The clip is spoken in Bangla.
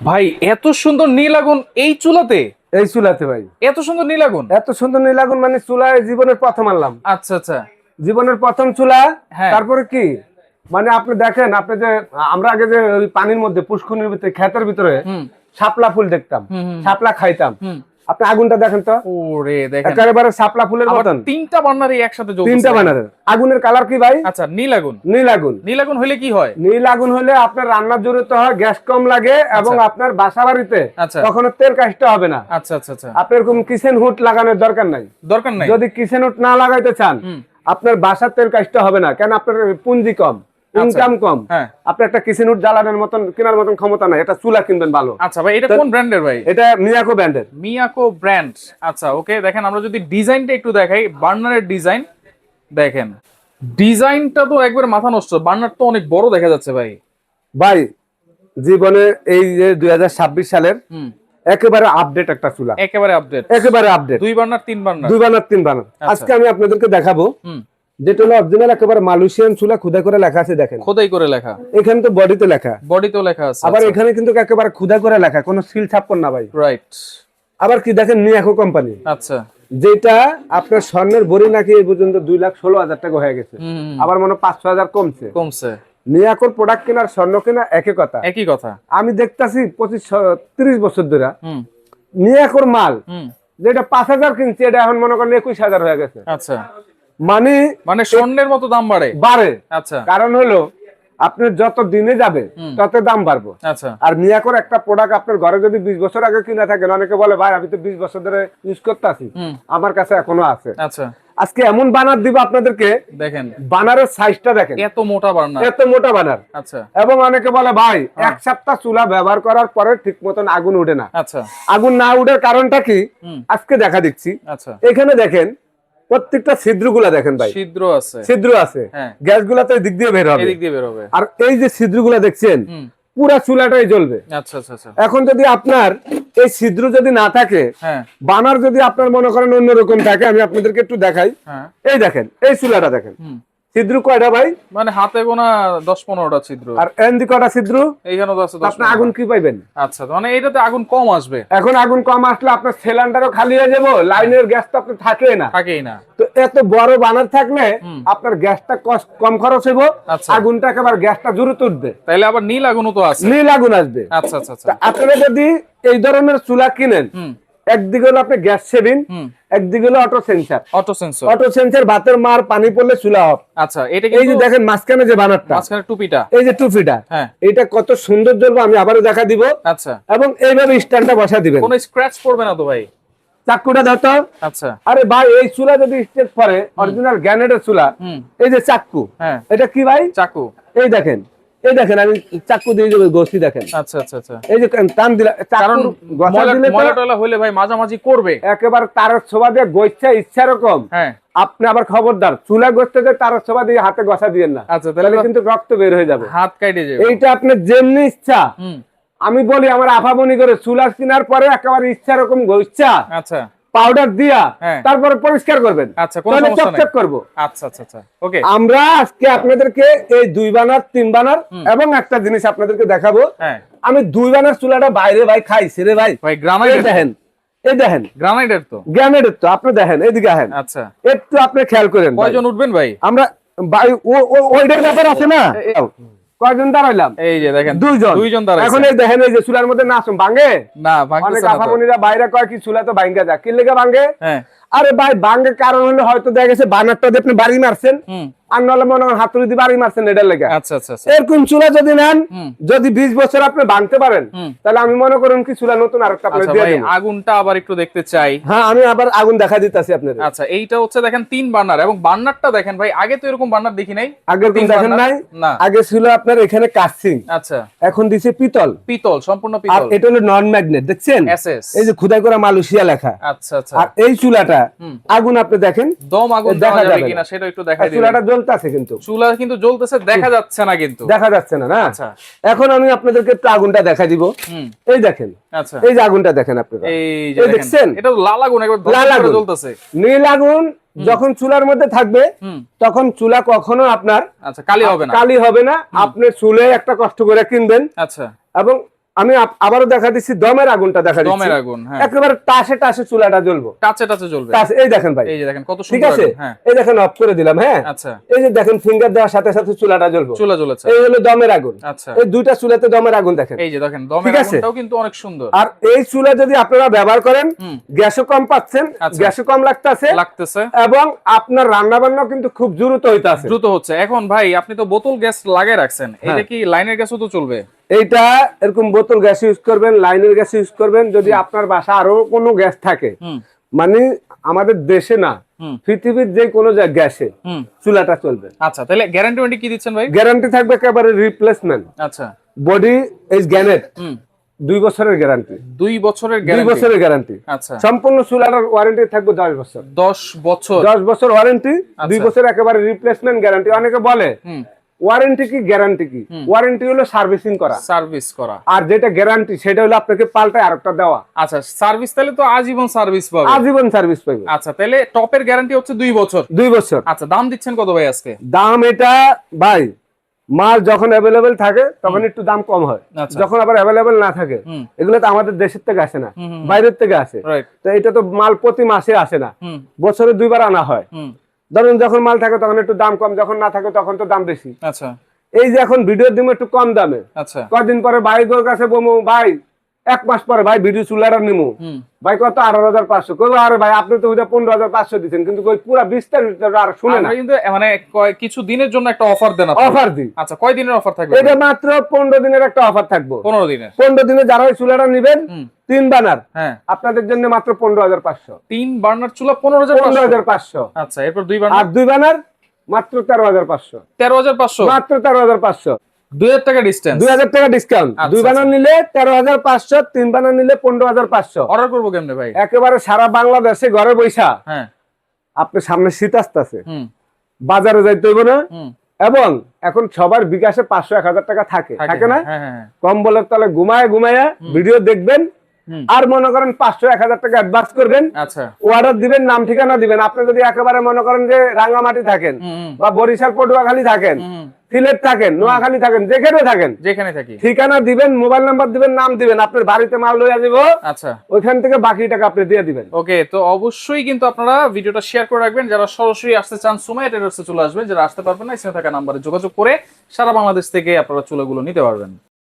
ভাই এত সুন্দর নীল আগুন এই চুলাতে? এই চুলাতে ভাই। এত সুন্দর নীল আগুন? এত সুন্দর নীল আগুন মানে চুলায় জীবনের প্রথম আনলাম। আচ্ছা আচ্ছা। জীবনের প্রথম চুলা হ্যাঁ। তারপরে কি? মানে আপনি দেখেন আপনি যে আমরা আগে যে ওই পানির মধ্যে পুষ্কনির ভিতরে ক্ষেতের ভিতরে সাপলা শাপলা ফুল দেখতাম। শাপলা খাইতাম। আপনি আগুনটা দেখেন তো। ওরে দেখেন। একেবারে শাপলা ফুলের মতন। তিনটা বার্নারই একসাথে তিনটা বানারের আগুনের কালার কি ভাই? আচ্ছা নীল আগুন। নীল আগুন। নীল আগুন হলে কি হয়? নীল আগুন হলে আপনার রান্নার জরুরত হয় গ্যাস কম লাগে এবং আপনার বাসা বাড়িতে তখন তেল কাজটা হবে না। আচ্ছা আচ্ছা আচ্ছা। আপনার এরকম কিচেন হুড লাগানোর দরকার নাই। দরকার নাই? যদি কিচেন হুড না লাগাইতে চান আপনার বাসার তেল কাজটা হবে না কেন আপনার পুঁজি কম? ইনকাম কম। হ্যাঁ। আপনার একটা হুড জ্বালানোর মতন কেনার মতন ক্ষমতা নাই। এটা চুলা কিনবেন ভালো। আচ্ছা ভাই এটা কোন ব্র্যান্ডের ভাই? এটা মিয়াকো ব্র্যান্ডের মিয়াকো ব্র্যান্ড আচ্ছা ওকে দেখেন আমরা যদি ডিজাইনটা একটু দেখাই বার্নারের ডিজাইন দেখেন। ডিজাইনটা তো একবার মাথা নষ্ট বার্নার তো অনেক বড় দেখা যাচ্ছে ভাই। ভাই জীবনে এই যে দুই হাজার ছাব্বিশ সালের একেবারে আপডেট একটা চুলা। একেবারে আপডেট একেবারে আপডেট দুই বার্নার তিন বার্নার দুই বানার তিন বানার আচ্ছা। আজকে আমি আপনাদেরকে দেখাবো হুম। যেটা হলো অরিজিনাল একেবারে মালয়েশিয়ান চুলা খুদা করে লেখা আছে দেখেন। খোদাই করে লেখা। এখানে তো বডিতে লেখা। বডিতেও লেখা আছে আবার এখানে কিন্তু একেবারে খুদা করে লেখা কোনো সিল ছাপ্পন না ভাই। রাইট আবার কি দেখেন মিয়াকো কোম্পানি আচ্ছা। যেটা আপনার স্বর্ণের বড়ি নাকি এই পর্যন্ত দুই লাখ ষোলো হাজার টাকা হয়ে গেছে। আবার মনে হয় পাঁচশো হাজার কমছে। কমছে। মিয়াকোর প্রোডাক্ট কেনার স্বর্ণ কেনা একই কথা। একই কথা। আমি দেখতাছি পঁচিশ ছ- তিরিশ বছর ধরে। হুম। মিয়াকোর মাল যেটা পাঁচ হাজার কিনছে এটা এখন মনে করেন একুশ হাজার হয়ে গেছে। আচ্ছা। মানে মানে স্বর্ণের মতো দাম বাড়ে। বাড়ে। আচ্ছা। কারণ হলো আপনার যত দিনে যাবে তত দাম বাড়বো। আচ্ছা। আর মিয়াকোর একটা প্রোডাক্ট আপনার ঘরে যদি বিশ বছর আগে কিনা থাকেন অনেকে বলে ভাই আমি তো বিশ বছর ধরে ইউজ করতে আছি আমার কাছে এখনও আছে। আচ্ছা। আজকে এমন বানার দিব আপনাদেরকে দেখেন। বানারের সাইজটা দেখেন। এত মোটা বার্নার এত মোটা বানার আচ্ছা। এবং অনেকে বলে ভাই এক সপ্তাহ চুলা ব্যবহার করার পরে ঠিক মতন আগুন উঠে না। আচ্ছা। আগুন না উঠার কারণটা কি? আজকে দেখা দিচ্ছি। আচ্ছা। এখানে দেখেন প্রত্যেকটা ছিদ্রগুলা দেখেন ভাই। ছিদ্র আছে। ছিদ্র আছে। হ্যাঁ। গ্যাসগুলা তো দিক দিয়ে বের হবে। এদিক দিয়ে বের হবে। আর এই যে ছিদ্রগুলা দেখছেন পুরা চুলাটাই জ্বলবে। আচ্ছা আচ্ছা আচ্ছা। এখন যদি আপনার এই ছিদ্র যদি না থাকে হ্যাঁ। বানার যদি আপনার মনে করেন অন্যরকম থাকে আমি আপনাদেরকে একটু দেখাই। হ্যাঁ। এই দেখেন এই চুলাটা দেখেন। ছিদ্র কয়টা ভাই? মানে হাতে গোনা দশ পনেরোটা ছিদ্র। আর এন্দি কটা ছিদ্র? এইখানে তো আছে আপনি আগুন কি পাইবেন? আচ্ছা মানে এটাতে আগুন কম আসবে। এখন আগুন কম আসলে আপনার সিলিন্ডারও খালি হয়ে যাব লাইনের গ্যাস তো আপনার থাকে না। থাকেই না। তো এত বড় বানার থাকলে আপনার গ্যাসটা কম খরচ হইব আচ্ছা। আগুনটা একেবারে গ্যাসটা জুড়ে তুলবে। তাইলে আবার নীল আগুনও তো আছে। নীল আগুন আসবে। আচ্ছা আচ্ছা আচ্ছা। আপনারা যদি এই ধরনের চুলা কিনেন একদিকে হলো আপনি গ্যাস সেভিং একদিকে হলো auto sensor auto sensor auto sensor ভাতের মার পানি পড়লে চুলা হবে আচ্ছা এটা এই যে দেখেন মাঝখানে যে বানারটা। মাঝখানে টুপিটা। এই যে টুপিটা। হ্যাঁ। এটা কত সুন্দর জ্বলবে আমি আবারও দেখা দিব। আচ্ছা। এবং এইভাবে স্ট্যান্ডটা বসা দিবেন। কোনো স্ক্র্যাচ পড়বে না তো ভাই? চাকুটা দাও আচ্ছা। আরে ভাই এই চুলা যদি স্টেট পরে অরিজিনাল গ্যানেটের চুলা এই যে চাক্কু হ্যাঁ। এটা কি ভাই? চাকু এই দেখেন। এই দেখেন আমি চাক্কু দিয়ে দেখেন। আচ্ছা আচ্ছা আচ্ছা। এই যে টান দিলা কারণ ময়লা দিলে তো ময়লা টয়লা হলে ভাই মাঝামাঝি করবে। একেবারে ছোবা দিয়ে গোচ্ছা ইচ্ছা রকম হ্যাঁ। আপনি আবার খবরদার চুলা গোস্তে যে তারের ছোবা দিয়ে হাতে গসা দিয়েন না। আচ্ছা তাহলে কিন্তু রক্ত বের হয়ে যাবে। হাত কাটে যাবে। এইটা আপনার যেমনি ইচ্ছা। আমি বলি আমার আফামনি করে চুলা কেনার পরে একেবারে ইচ্ছা রকম গোচ্ছা আচ্ছা। পাউডার দিয়া হ্যাঁ। তারপরে পরিষ্কার করবেন। আচ্ছা তাহলে চকচক করব। আচ্ছা আচ্ছা আচ্ছা। ওকে আমরা আজকে আপনাদেরকে এই দুই বানার তিন বানার এবং একটা জিনিস আপনাদেরকে দেখাবো। হ্যাঁ। আমি দুই বানার চুলাটা বাইরে ভাই খাইছি রে ভাই। ভাই এই গ্রানাইট দেখেন এই দেখেন। গ্রানাইটের তো? গ্রানেডের তো আপনি দেখেন এদিকে আহেন। আচ্ছা। একটু আপনি খেয়াল করেন কয়জন উঠবেন ভাই? আমরা ভাই ওইটার ব্যাপার আছে না? কয়জন দাঁড়াইলাম? এই যে দেখেন দুইজন। দুইজন এখন এই দেখেন এই যে চুলার মধ্যে নাচ ভাঙে? না ভাঙতেছে না বাইরে কয় কি চুলা তো ভাঙ্গা যা কি লেগে ভাঙ্গে হ্যাঁ। আরে ভাই ভাঙে কারণ হলে হয়তো দেখা গেছে বানারটা দিয়ে আপনি বাড়ি মারছেন। হুম। আর নাহলে মনে হাতুড়ি দিয়ে বাড়ি মারছেন এটার লেগে। আচ্ছা আচ্ছা আচ্ছা। এরকম চুলা যদি নেন যদি বিশ বছর আপনি পারেন তাহলে আমি মনে করুন কি চুলা নতুন আপনার দেবো। আগুনটা আবার একটু দেখতে চাই। হ্যাঁ আমি আবার আগুন দেখা দিতেছি আপনাদের। আচ্ছা এইটা হচ্ছে দেখেন তিন বার্নার এবং বার্নারটা দেখেন ভাই আগে তো এরকম বার্নার দেখি নাই। দেখেন নাই? আগে ছিল আপনার এখানে কাস্টিং। আচ্ছা। এখন দিছে পিতল। পিতল সম্পূর্ণ আর এটা হলো নন ম্যাগনেট দেখছেন এই যে খুদাই করা মালয়েশিয়া লেখা। আচ্ছা আচ্ছা। আর এই চুলাটা আগুন আপনি দেখেন? দম আগুন দেখা যাবে কিনা সেটা একটু দেখা আর দিবেন। চুলাটা জ্বলতেছে কিন্তু। চুলা কিন্তু জ্বলতেছে দেখা যাচ্ছে না কিন্তু। দেখা যাচ্ছে না না? আচ্ছা। এখন আমি আপনাদেরকে আগুনটা দেখা দিব। এই দেখেন আচ্ছা। এই যে আগুনটা দেখেন আপনারা। এই দেখেন দেখছেন? এটা লাল আগুন একবার লাল। আগুন। জ্বলতেছে। নীল আগুন যখন চুলার মধ্যে থাকবে তখন চুলা কখনো আপনার আচ্ছা কালি হবে না। কালি হবে না। আপনি চুলে একটা কষ্ট করে কিনবেন। আচ্ছা। এবং আমি আবারও দেখা দিচ্ছি দমের আগুনটা দেখা দিচ্ছি। দমের আগুন হ্যাঁ। একেবারে টাসে টাসে চুলাটা জ্বলবো। টাচে টাচে জ্বলবে। টাসে এই দেখেন ভাই। এই যে দেখেন কত ঠিক আছে? হ্যাঁ। এই দেখেন অফ করে দিলাম হ্যাঁ। আচ্ছা। এই যে দেখেন ফিঙ্গার দেওয়ার সাথে সাথে চুলাটা জ্বলবো। চুলা জ্বলেছে। এই হলো দমের আগুন। আচ্ছা। এই দুইটা চুলাতে দমের আগুন দেখেন। এই যে দেখেন দমের? আগুনটাও কিন্তু অনেক সুন্দর। আর এই চুলা যদি আপনারা ব্যবহার করেন। গ্যাসও কম পাচ্ছেন আচ্ছা। গ্যাসও কম লাগতেছে। লাগতেছে। এবং আপনার রান্না বান্না কিন্তু খুব দ্রুত হইতাছে। দ্রুত হচ্ছে। এখন ভাই আপনি তো বোতল গ্যাস লাগিয়ে রাখছেন। হ্যাঁ। এটা কি লাইনের গ্যাসও তো চলবে? এইটা এরকম বোতল গ্যাস ইউজ করবেন লাইনের গ্যাস ইউজ করবেন যদি আপনার বাসা আরও কোনো গ্যাস থাকে মানে আমাদের দেশে না পৃথিবীর যে কোনো গ্যাসে চুলাটা চলবে। আচ্ছা তাহলে গ্যারান্টি ওয়ারেন্টি কি দিচ্ছেন ভাই? গ্যারান্টি থাকবে একেবারে রিপ্লেসমেন্ট আচ্ছা। বডি ইজ গ্যানেট দুই বছরের গ্যারান্টি দুই বছরের দুই বছরের গ্যারান্টি আচ্ছা। সম্পূর্ণ চুলাটার ওয়ারেন্টি থাকবে দশ বছর। দশ বছর। দশ বছর ওয়ারেন্টি দুই আচ্ছা। বছর একেবারে রিপ্লেসমেন্ট গ্যারান্টি অনেকে বলে ওয়ারেন্টি কি গ্যারান্টি কি? ওয়ারেন্টি হলো সার্ভিসিং করা। সার্ভিস করা। আর যেটা গ্যারান্টি সেটা হলো আপনাকে পাল্টায় আরেকটা দেওয়া। আচ্ছা সার্ভিস তাহলে তো আজীবন সার্ভিস পাবে। আজীবন সার্ভিস পাবে। আচ্ছা তাহলে টপের গ্যারান্টি হচ্ছে দুই বছর। দুই বছর। আচ্ছা দাম দিচ্ছেন কত ভাই আজকে? দাম এটা ভাই মাল যখন অ্যাভেলেবেল থাকে তখন একটু দাম কম হয়। আচ্ছা। যখন আবার অ্যাভেলেবেল না থাকে এগুলো তো আমাদের দেশের থেকে আসে না বাইরের থেকে আসে। তো এটা তো মাল প্রতি মাসে আসে না। বছরে দুইবার আনা হয়। ধরুন যখন মাল থাকে তখন একটু দাম কম যখন না থাকে তখন তো দাম বেশি। আচ্ছা। এই যে এখন ভিডিও দিব একটু কম দামে। আচ্ছা। কদিন পরে ভাই তোর কাছে বমু ভাই এক মাস পরে ভাই ভিডিও চুলার নিমু। ভাই কত? আঠারো হাজার পাঁচশো। কই আরে ভাই আপনি তো ওইটা পনেরো হাজার পাঁচশো দিচ্ছেন কিন্তু ওই পুরা বিস্তারিত আর শুনে না। কিন্তু মানে কিছু দিনের জন্য একটা অফার দেন অফার দিই। আচ্ছা কয় দিনের অফার থাকবে? এটা মাত্র পনেরো দিনের একটা অফার থাকব। পনেরো দিনের। পনেরো দিনে যারা ওই চুলাটা নিবেন তিন বানার। হ্যাঁ। আপনাদের জন্য মাত্র পনেরো হাজার পাঁচশো। তিন বার্নার চুলা পনেরো হাজার পনেরো হাজার পাঁচশো। আচ্ছা এরপর দুই আর দুই বানার মাত্র তেরো হাজার পাঁচশো। তেরো হাজার পাঁচশো? মাত্র তেরো হাজার পাঁচশো। টাকা টাকা ডিসকাউন্ট আচ্ছা, দুই বানার নিলে তিন বানার অর্ডার করব কেমনে ভাই? একেবারে সারা বাংলাদেশে ঘরে বৈশা হ্যাঁ। আপনার সামনে শীত আসতেছে। বাজারে যাইতে হইব না। এবং এখন সবার বিকাশে পাঁচশো এক হাজার টাকা থাকে। থাকে না? কম বলে তাহলে কম্বলের তলে ঘুমায় ঘুমায় ভিডিও দেখবেন। আর মনে করেন পাঁচশো এক হাজার টাকা অ্যাডভান্স করবেন আচ্ছা। অর্ডার দিবেন নাম ঠিকানা দিবেন। আপনি যদি একেবারে মনে করেন যে রাঙ্গামাটি থাকেন বা বরিশাল পটুয়াখালী থাকেন সিলেট থাকেন নোয়াখালী থাকেন যেখানে থাকেন যেখানে থাকি। ঠিকানা দিবেন মোবাইল নাম্বার দিবেন নাম দিবেন আপনার বাড়িতে মাল লইয়া দিব আচ্ছা। ওইখান থেকে বাকি টাকা আপনি দিয়ে দিবেন। ওকে তো অবশ্যই কিন্তু আপনারা ভিডিওটা শেয়ার করে রাখবেন। যারা সরাসরি আসতে চান সময় ট্রেডার্সে চলে আসবেন। যারা আসতে পারবেন না স্ক্রিনে থাকা নাম্বারে যোগাযোগ করে সারা বাংলাদেশ থেকে আপনারা চুলাগুলো নিতে পারবেন।